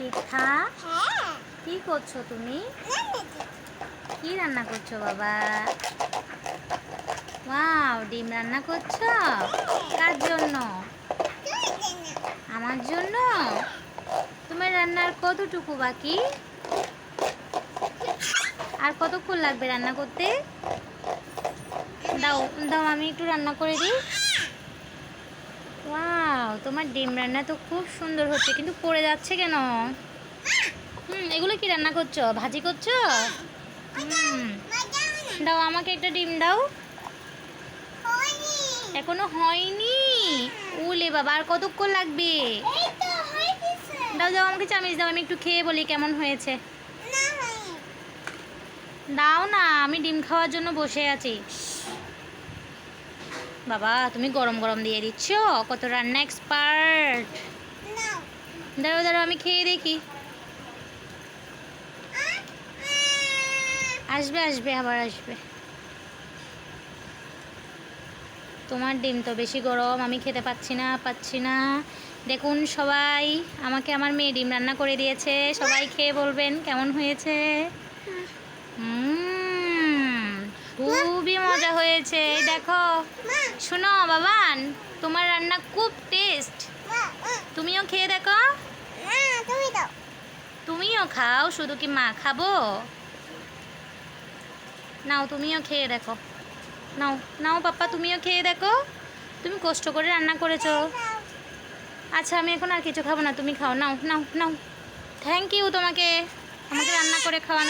হ্যাঁ কি করছ তুমি? কি রান্না করছ বাবা? ওয়াও, ডিম রান্না করছ? কার জন্য? আমার জন্য? তোমার রান্নার কতটুকু বাকি? আর কতক্ষণ লাগবে রান্না করতে? দাও দাও, আমি একটু রান্না করে দিই। ওয়াও তোমার ডিম রান্না তো খুব সুন্দর হচ্ছে, কিন্তু পড়ে যাচ্ছে কেন? হুম, এগুলো কি রান্না করছ? ভাজি করছ? হুম। দাও আমাকে একটা ডিম দাও। এখনও হয়নি? উলে বাবা, আর কতক্ষণ লাগবে? দাও দাও আমাকে চামিচ দাও, আমি একটু খেয়ে বলি কেমন হয়েছে। দাও না, আমি ডিম খাওয়ার জন্য বসে আছি। বাবা তুমি গরম গরম দিয়ে দিচ্ছ? কত রান্না এক্সপার্ট দাঁড়াও দাঁড়াও আমি খেয়ে দেখি। আসবে আসবে আবার আসবে। তোমার ডিম তো বেশি গরম আমি খেতে পাচ্ছি না পাচ্ছি না। দেখুন সবাই আমাকে আমার মেয়ে ডিম রান্না করে দিয়েছে। সবাই খেয়ে বলবেন কেমন হয়েছে? উম, খুবই মজা হয়েছে। দেখো। শোনো, বাবান, তোমার রান্না খুব টেস্ট তুমিও খেয়ে দেখো। তুমিও খাও, শুধু কি মা খাব? নাও, তুমিও খেয়ে দেখো। নাও নাও, পাপ্পা, তুমিও খেয়ে দেখো। তুমি কষ্ট করে রান্না করেছ। আচ্ছা আমি এখন আর কিছু খাব না, তুমি খাও। নাও নাও নাও। থ্যাংক ইউ তোমাকে। আমাকে রান্না করে খাওয়ানোর